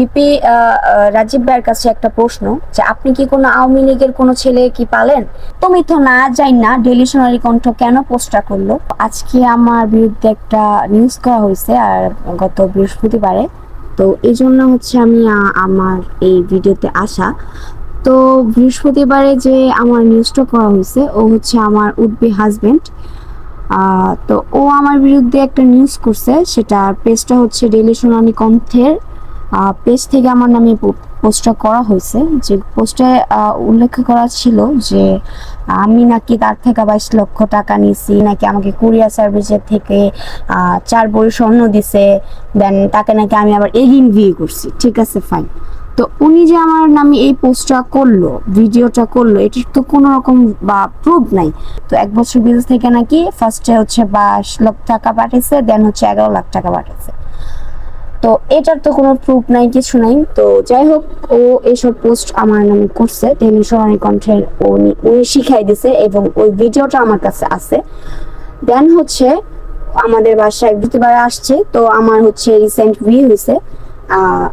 BP Rajib ভাইয়ের কাছে একটা প্রশ্ন যে আপনি কি কোনো আওয়ামী লীগের কোনো ছেলে কি পালেন? তুমি তো না, যাই না ডেলি সোনালী কণ্ঠ কেন পোস্টটা করল? আজকে আমার বিরুদ্ধে একটা নিউজ করা হয়েছে, আর গত বৃহস্পতিবারে। তো এই জন্য হচ্ছে আমি আমার এই ভিডিওতে আসা। তো বৃহস্পতিবারে যে আমার নিউজটা করা হয়েছে, ও হচ্ছে আমার উদ্বি হাজবেন্ড তো ও আমার বিরুদ্ধে একটা নিউজ করছে সেটা পেজটা হচ্ছে ডেলি সোনালী কণ্ঠের। পেজ থেকে আমার নামে পোস্টটা করা হয়েছে। যে পোস্টে উল্লেখ করা ছিল যে, আমি নাকি তার থেকে বাইশ লক্ষ টাকা নিয়েছি, নাকি আমাকে কুরিয়ার সার্ভিসের থেকে চার বড়ি স্বর্ণ দিছে, দেন তাকে নাকি আমি আবার এগিন বিয়ে করছি। ঠিক আছে ফাইন তো উনি যে আমার নামে এই পোস্টটা করল ভিডিওটা করল, এটির তো কোনো রকম, বা প্রুফ নাই। তো এক বছর বিদেশ থেকে নাকি ফার্স্টে হচ্ছে বাইশ লক্ষ টাকা পাঠিয়েছে দেন হচ্ছে এগারো লাখ টাকা পাঠিয়েছে। তো এটার তো কোনো প্রুফ নাই, কিছু নাই। তো যাই হোক, ও এইসব পোস্ট আমার নামে করছে। টেলি সোনালী কণ্ঠের উনি উনি শিখাই দিছে এবং ওই ভিডিওটা আমার কাছে আছে। দেন হচ্ছে আমাদের বাসায় বুধবার আসছে, তো আমার হচ্ছে রিসেন্ট বিয়ে হয়েছে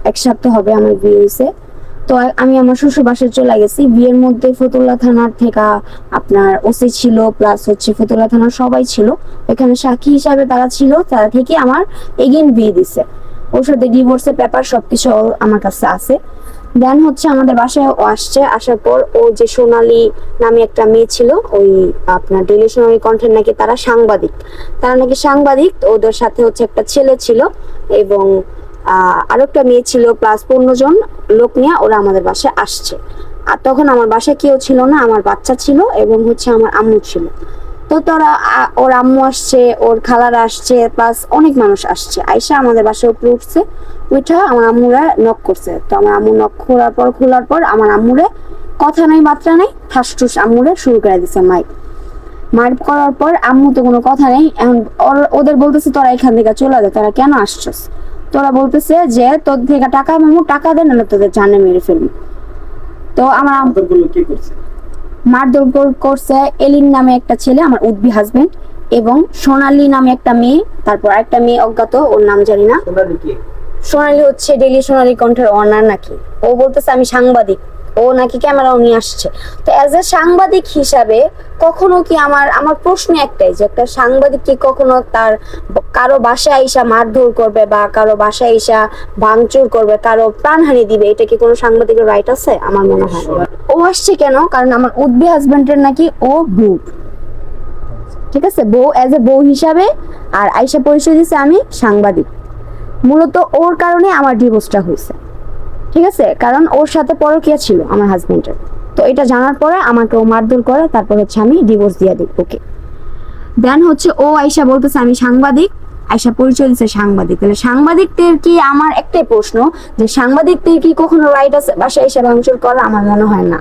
এক সপ্তাহ হবে আমার বিয়ে হয়েছে তো আমি আমার শ্বশুর বাসায় চলে গেছি। বিয়ের মধ্যে ফতুল্লা থানার থেকে আপনার ওসি ছিল প্লাস হচ্ছে ফতুল্লা থানার সবাই ছিল। এখানে সাক্ষী হিসাবে তারা ছিল, তারা থেকে আমার এগেন বিয়ে দিছে। ওর সাথে ডিভোর্সের পেপার সবকিছু আমার কাছে আছে। দেন হচ্ছে আমাদের বাসায় ও আসছে। আসার পর ও যে সোনালী নামে একটা মেয়ে ছিল, ওই আপনার ডেলি সোনালী কণ্ঠের নাকি তারা সাংবাদিক। তারা নাকি সাংবাদিক ওদের সাথে হচ্ছে একটা ছেলে ছিল এবং আরও একটা মেয়ে ছিল প্লাস পনেরো জন লোক নিয়ে ওরা আমাদের বাসায় আসছে। আর তখন আমার বাসায় কেউ ছিল না, আমার বাচ্চা ছিল এবং হচ্ছে আমার আম্মু ছিল। তো তোরা ওর আম্মু আসছে, ওর খালারা আসছে প্লাস অনেক মানুষ আসছে। আইসা আমাদের বাসায় উপরে উঠছে, উঠা আমার আম্মুরা নক করছে। তো আমার আম্মু নক খোলার পর খোলার পর আমার আম্মুরে কথা নাই মাত্রা নাই ঠাস টুস আম্মুরে শুরু করে দিছে মাইক। মার করার পর আম্মু তো কোনো কথা নেই, এখন ওদের বলতেছে, তোরা এখান থেকে চলে যা, তোরা কেন আসছস? তোরা বলতেছে যে, তোর থেকে টাকা মামু টাকা দে, নাহলে তোদের জানে মেরে ফেলব। তো আমার কে করছে? মারধর করছে এলিন নামে একটা ছেলে আমার উদ্ভি হাজবেন্ড এবং সোনালি নামে একটা মেয়ে তারপর একটা মেয়ে অজ্ঞাত ওর নাম জানি না। সোনালি সোনালী হচ্ছে ডেলি সোনালি কণ্ঠের অনার নাকি? ও বলতেছে আমি সাংবাদিক। ও নাকি ক্যামেরাও নিয়ে আসছে। তো অ্যাজ এ সাংবাদিক হিসাবে কখনো কি আমার আমার প্রশ্ন একটাই যে একটা সাংবাদিক কি কখনো তার কারও বাসায় আইসা মারধর করবে বা কারও বাসায় আইসা ভাঙচুর করবে, কারও প্রাণহানি দিবে, এটা কি কোনো সাংবাদিকের রাইট আছে? আমার মনে হয় ও আসছে কেন? কারণ আমার উদ্বি হাজবেন্ডের নাকি ও বউ। ঠিক আছে? বউ অ্যাজ এ বউ হিসাবে আর আইসা পরিচয় দিছে আমি সাংবাদিক। মূলত ওর কারণে আমার ডিভোর্সটা হয়েছে। ঠিক আছে? কারণ ওর সাথে পরকিয়া ছিল আমার হাজবেন্ডের তো এটা জানার পরে আমাকে ও মারধর করে, তারপর হচ্ছে আমি ডিভোর্স দিয়ে দিই ওকে দেন হচ্ছে ও আইসা বলতেছে, আমি সাংবাদিক। আইসা পরিচয় দিচ্ছে সাংবাদিক। তাহলে সাংবাদিকদের কি আমার একটাই প্রশ্ন যে সাংবাদিকদের কি কখনো রাইট আছে? বাসায় এসে ভাঙচুর করা আমার মনে হয় না।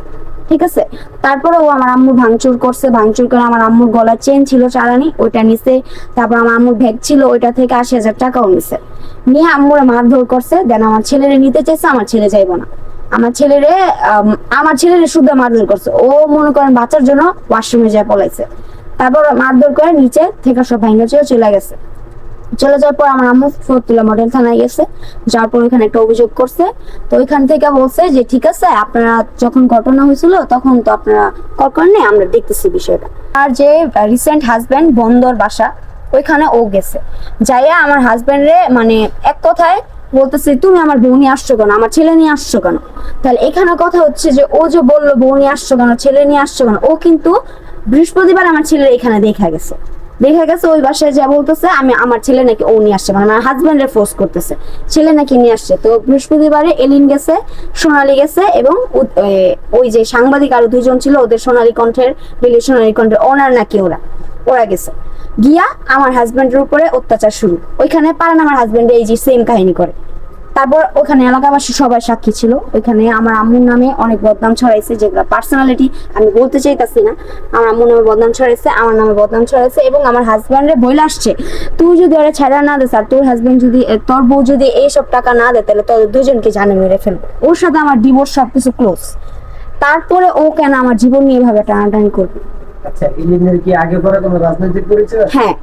ঠিক আছে? তারপরে ও আমার আম্মুর ভাঙচুর করছে ভাঙচুর করে আমার আম্মুর গলার চেন ছিল চালানি ওইটা নিছে। তারপর আমার আম্মুর ব্যাগ ছিল ওইটা থেকে আশি হাজার টাকাও নিছে। নিয়ে আম্মুরে মারধর করছে দেন আমার ছেলেরে নিতে চাইছে আমার ছেলে যাইবো না। আমার ছেলেরে আম, আমার ছেলেরে শুদ্ধ মারধর করছে। ও মনে করেন বাচ্চার জন্য ওয়াশরুমে যায় পলাইছে। তারপর মারধর করে নিচে থেকে সব ভাঙ্গা চলে গেছে। চলে যাওয়ার পর আমার আম্মু ফতুল্লা মডেল থানায় গেছে। যাওয়ার পর ওইখানে একটা অভিযোগ করছে। তো ওইখান থেকে বলছে যে, ঠিক আছে, আপনারা যখন ঘটনা হয়েছিল তখন তো আপনারা কল করেন আমরা দেখতেছি বিষয়টা। আর যে রিসেন্ট হাজবেন্ড বন্দর বাসা, ওইখানে ও গেছে। যাইয়া আমার হাজবেন্ডরে মানে এক কথায় বলতেছে, তুমি আমার বউ নিয়ে আসছো কেন? আমার ছেলে নিয়ে আসছো কেন? তাহলে এখানে কথা হচ্ছে যে, ও যে বলল বউ নিয়ে আসছো কেন, ছেলে নিয়ে আসছো কেন, ও কিন্তু বৃহস্পতিবার আমার ছেলের এখানে দেখা গেছে। দেখা গেছে ওই বাসায় যা বলতেছে, আমি আমার ছেলে নাকি ও নিয়ে আসছে মানে আমার হাজবেন্ডের ফোর্স করতেছে। ছেলে নাকি নিয়ে আসছে। তো বৃহস্পতিবারে এলিন গেছে, সোনালি গেছে এবং ওই যে সাংবাদিক আরও দুজন ছিল, ওদের সোনালী কণ্ঠের রিলে সোনালী কণ্ঠের ওনার নাকি ওরা ওরা গেছে। গিয়া আমার হাজবেন্ডের উপরে অত্যাচার শুরু। ওইখানে পারেন আমার হাজবেন্ড এই যে সেম কাহিনী করে। তারপর ওখানে এলাকাবাসী সবাই সাক্ষী ছিল। ওইখানে আমার আম্মুর নামে অনেক বদনাম ছড়াইছে যেগুলো পার্সোনালিটি আমি বলতে চাইতাছি না। আমার আম্মুর নামে বদনাম ছড়াইছে আমার নামে বদনাম ছড়াইছে এবং আমার হাজব্যান্ডে বইলে আসছে। তুই যদি ওরা ছাড়া না দে আর তোর হাজব্যান্ড যদি তোর বউ যদি এইসব টাকা না দেয় তাহলে তোদের দুজনকে জানে মেরে ফেলব। ওর সাথে আমার ডিভোর্স সবকিছু ক্লোজ তারপরে ও কেন আমার জীবন নিয়ে এভাবে টানাটানি করবে? আচ্ছা ইলিনের কি আগে পরে কোনো রাজনৈতিক পরিচয় হ্যাঁ।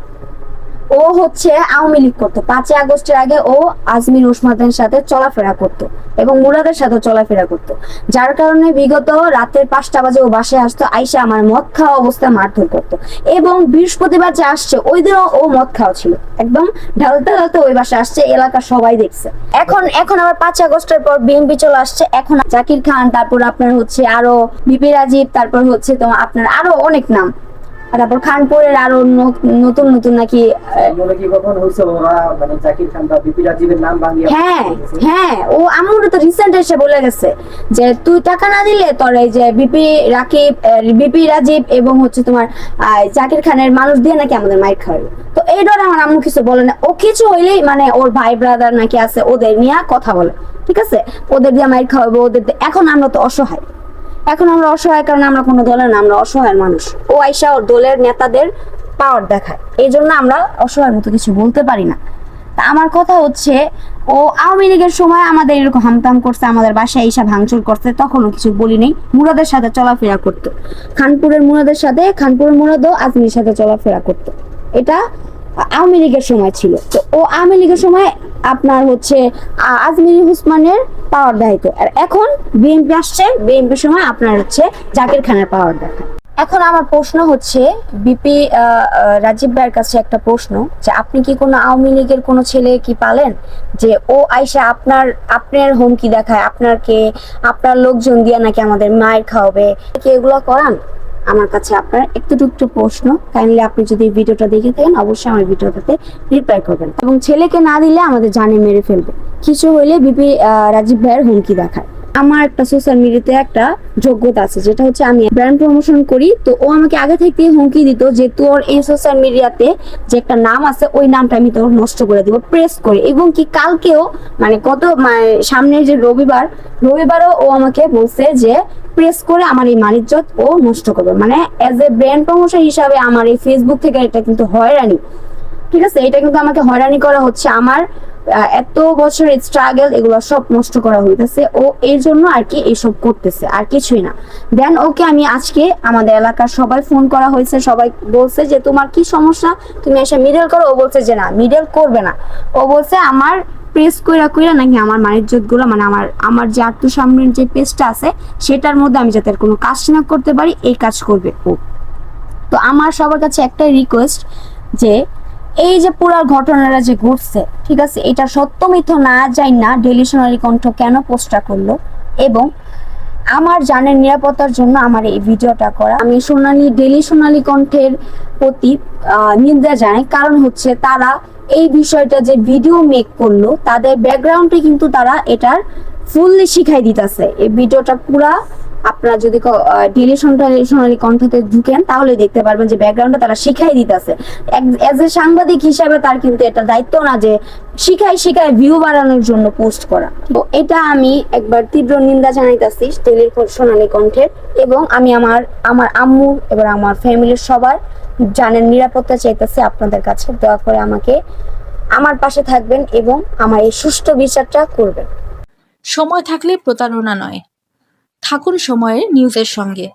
ও হচ্ছে আওয়ামী লীগ করতো। পাঁচই আগস্টের আগে ও আজমির উসমাদের সাথে চলাফেরা করতো এবং মুরাদের সাথে চলাফেরা করতো। যার কারণে বিগত রাতের পাঁচটা বাজে ও বাসায় আসতো, আইসা আমার মদ খাওয়া অবস্থায় মারধর করতো এবং বৃহস্পতিবার যে আসছে, ওই দিনও ও মদ খাওয়া ছিল। একদম ঢালতে ঢালতে ওই বাসায় আসছে এলাকার সবাই দেখছে। এখন এখন আবার পাঁচ আগস্টের পর বিএনপি চলে আসছে, এখন জাকির খান, তারপর আপনার হচ্ছে আরও বিপি রাজীব, তারপর হচ্ছে তোমার আপনার আরও অনেক নাম। তারপর খানপুরের আরও নতুন নতুন নাকি মনে হ্যাঁ হ্যাঁ ও আমার তো রিসেন্ট এসে বলে গেছে যে তুই টাকা না দিলে তোর এই যে বিপি রাকিব বিপি রাজীব এবং হচ্ছে তোমার জাকির খানের মানুষ দিয়ে নাকি আমাদের মাইক খাওয়াবে? তো এই ডরে আমার আম্মু কিছু বলে না। ও কিছু হইলেই মানে ওর ভাই ব্রাদার নাকি আছে ওদের নিয়ে কথা বলে। ঠিক আছে? ওদের দিয়ে মাইক খাওয়াবো ওদের দিয়ে- এখন আমরা তো অসহায়। এখন আমরা অসহায় কারণ আমরা কোনো দলের না, আমরা অসহায় মানুষ। ও আইসা ওর দলের নেতাদের পাওয়ার দেখায়। এই জন্য আমরা অসহায়ের মতো কিছু বলতে পারি না। তা আমার কথা হচ্ছে, ও আওয়ামী লীগের সময় আমাদের এরকম হামতাম করছে, আমাদের বাসায় এইসব ভাঙচুর করছে, তখনও কিছু বলি নেই। মুরাদের সাথে চলাফেরা করতো। খানপুরের মুরাদের সাথে, খানপুরের মুরাদও আজমির সাথে চলাফেরা করতো। এটা আওয়ামী লীগের সময় ছিল। তো ও আওয়ামী লীগের সময় আপনার হচ্ছে আজমির উসমানের পাওয়ার দেখাইতো। আর এখন বিএনপি আসছে বিএনপির সময় আপনার হচ্ছে জাকির খানের পাওয়ার দেখায় এখন আমার প্রশ্ন হচ্ছে বিপি রাজীব ভাইয়ের কাছে একটা প্রশ্ন, যে আপনি কি কোনো আওয়ামী লীগের কোনো ছেলে কি পালেন? যে ও আইসা আপনার আপনার হুমকি দেখায় আপনারকে আপনার লোকজন দিয়ে নাকি আমাদের মায়ের খাওয়াবে, কি এগুলো করান? আমার কাছে আপনার একটু একটু প্রশ্ন কাইন্ডলি আপনি যদি ভিডিওটা দেখে থাকেন, অবশ্যই আমার ভিডিওটাতে রিপ্লাই করবেন। এবং ছেলেকে না দিলে আমাদের জানে মেরে ফেলবে। কিছু হইলে বিপি রাজীব ভাইয়ের হুমকি দেখায়। আমার একটা সোশ্যাল মিডিয়াতে একটা যোগ্যতা আছে, যেটা হচ্ছে আমি ব্র্যান্ড প্রমোশন করি, তো ও আমাকে আগে থেকে হুমকি দিত যে তোর এই সোশ্যাল মিডিয়াতে যে একটা নাম আছে, ওই নামটা আমি তোর নষ্ট করে দিব প্রেস করে। এবং কি কালকেও মানে কত মানে সামনের যে রবিবার, রবিবারও ও আমাকে বলছে যে প্রেস করে আমার এই মানিজ্যত ও নষ্ট করবে। মানে অ্যাজ এ ব্র্যান্ড প্রমোশন হিসাবে আমার এই ফেসবুক থেকে এটা কিন্তু হয়রানি। ঠিক আছে? এটা কিন্তু আমাকে হয়রানি করা হচ্ছে। আমার এত বছরের স্ট্রাগল এগুলো সব নষ্ট করা হইতেছে। ও এর জন্য আর কি এসব করতেছে, আর কিছুই না। দেন ওকে আমি আজকে আমাদের এলাকার সবাই ফোন করা হয়েছে, সবাই বলছে যে, তোমার কি সমস্যা? তুমি এসে মিডল করো। ও বলছে যে, না মিডল করবে না। ও বলছে, আমার প্রেস কইরা কইরা নাকি আমার মানিজ্যতগুলো মানে আমার আমার যে আত্মসামনের যে পেজটা আছে, সেটার মধ্যে আমি যাতে কোনো কাজ না করতে পারি, এই কাজ করবে ও। তো আমার সবার কাছে একটাই রিকোয়েস্ট যে এই যে পুরো ঘটনাটা যে ঘটছে, ঠিক আছে, এটা সত্য মিথ্য না যাই না ডেলি সোনালী কণ্ঠ কেন পোস্টটা করল? এবং আমার জানের নিরাপত্তার জন্য আমার এই ভিডিওটা করা। আমি সোনালী ডেলি সোনালী কণ্ঠের প্রতি নিন্দা জানাই। কারণ হচ্ছে তারা এই বিষয়টা যে ভিডিও মেক করল, তাদের ব্যাকগ্রাউন্ডে কিন্তু তারা এটার ফুললি শিখাই দিতেছে। এই ভিডিওটা পুরা আপনারা যদি ডেলি সোনালী কণ্ঠতে ঢুকেন, তাহলে দেখতে পারবেন যে ব্যাকগ্রাউন্ডটা তারা শিখাই দিতেছে। এজ এ সাংবাদিক হিসাবে তার কিন্তু এটা দায়িত্ব না যে শিখাই শিখাই ভিউ বাড়ানোর জন্য পোস্ট করা। তো এটা আমি একবার তীব্র নিন্দা জানাইতেছি ডেলি সোনালী কণ্ঠের এবং আমি আমার আমার আম্মু এবং আমার ফ্যামিলির সবার জানের নিরাপত্তা চাইতেছি আপনাদের কাছে। দয়া করে আমাকে আমার পাশে থাকবেন এবং আমার এই সুষ্ঠু বিচারটা করবেন। সময় থাকলে প্রতারণা নয়। থাকুন সময়ের নিউজের সঙ্গে।